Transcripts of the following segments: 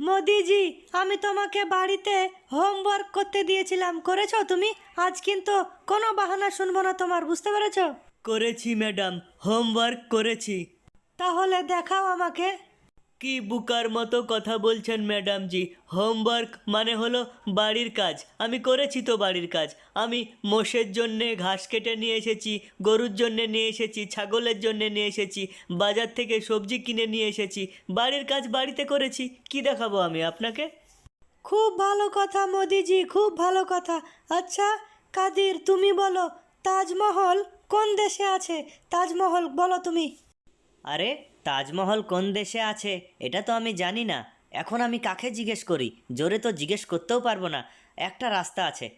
মোদিজি আমি তোমাকে বাড়িতে হোমওয়ার্ক করতে দিয়েছিলাম। করেছ তুমি? আজ কিন্তু কোনো বাহানা শুনব না তোমার বুঝতে পেরেছ? করেছি ম্যাডাম হোমওয়ার্ক করেছি। তাহলে দেখাও আমাকে। কি বুকার মতো কথা বলছেন ম্যাডাম জি হোমওয়ার্ক মানে হলো বাড়ির কাজ। আমি করেছি তো বাড়ির কাজ। আমি মোষের জন্যে ঘাস কেটে নিয়ে এসেছি, গরুর জন্যে নিয়ে এসেছি, ছাগলের জন্যে নিয়ে এসেছি, বাজার থেকে সবজি কিনে নিয়ে এসেছি। বাড়ির কাজ বাড়িতে করেছি। কি দেখাবো আমি আপনাকে? খুব ভালো কথা মোদিজি, খুব ভালো কথা। আচ্ছা কাদির, তুমি বলো, তাজমহল কোন দেশে আছে? তাজমহল বলো তুমি। আরে, তাজমহল কোন দেশে আছে? এটা তো আমি জানি না। এখন আমি কাকে জিজ্ঞেস করি? জোরে তো জিজ্ঞেস করতেও পারব না। একটা রাস্তা আছে।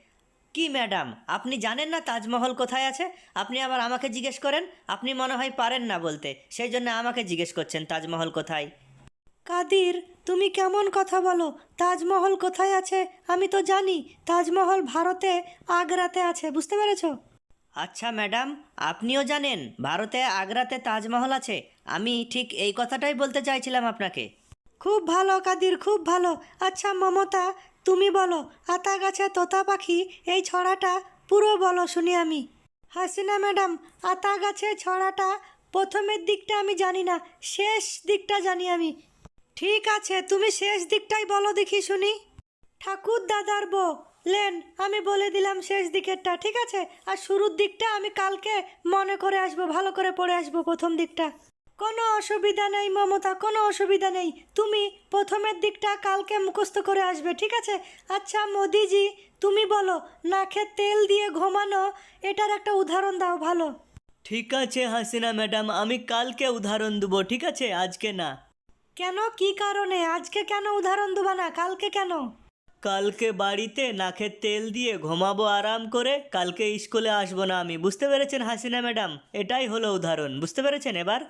কি, ম্যাডাম? আপনি জানেন না তাজমহল কোথায় আছে? আপনি আবার আমাকে জিজ্ঞেস করেন? আপনি মনে হয় পারেন না বলতে। সেই জন্য আমাকে জিজ্ঞেস করছেন তাজমহল কোথায়। কাদির, তুমি কেমন কথা বলো? তাজমহল কোথায় আছে? আমি তো জানি। তাজমহল ভারতে, আগ্রাতে আছে। বুঝতে পেরেছ? আচ্ছা ম্যাডাম, আপনিও জানেন ভারতে, আগ্রাতে তাজমহল আছে। আমি ঠিক এই কথাটাই বলতে চাইছিলাম আপনাকে। খুব ভালো, কাদির, খুব ভালো। আচ্ছা মমতা, তুমি বলো আতা গাছে তোতা পাখি, এই ছড়াটা পুরো বলো শুনি আমি। হাসিনা ম্যাডাম আতা গাছে ছড়াটা প্রথমের দিকটা আমি জানি না, শেষ দিকটা জানি আমি। ঠিক আছে, তুমি শেষ দিকটাই বলো দেখি শুনি। ঠাকুর দাদার বউ লেন আমি বলে দিলাম শেষ দিকেরটা ঠিক আছে? আর শুরুর দিকটা আমি কালকে মনে করে আসব ভালো করে পড়ে আসব প্রথম দিকটা। কোনো অসুবিধা নেই মমতা কোনো অসুবিধা নেই। তুমি প্রথমের দিকটা কালকে মুখস্থ করে আসবে ঠিক আছে? আচ্ছা মোদিজি তুমি বলো নাকে তেল দিয়ে ঘুমানো এটার একটা উদাহরণ দাও ভালো। ঠিক আছে হাসিনা ম্যাডাম আমি কালকে উদাহরণ দেবো ঠিক আছে? আজকে না। কেন? কি কারণে? আজকে কেন উদাহরণ দেবা না? কালকে কেন? কালকে বাড়িতে নাকে তেল দিয়ে ঘুমাবো আরাম করে, কালকে স্কুলে আসব না আমি। বুঝতে পেরেছেন হাসিনা ম্যাডাম? এটাই হলো উদাহরণ। বুঝতে পেরেছেন এবার?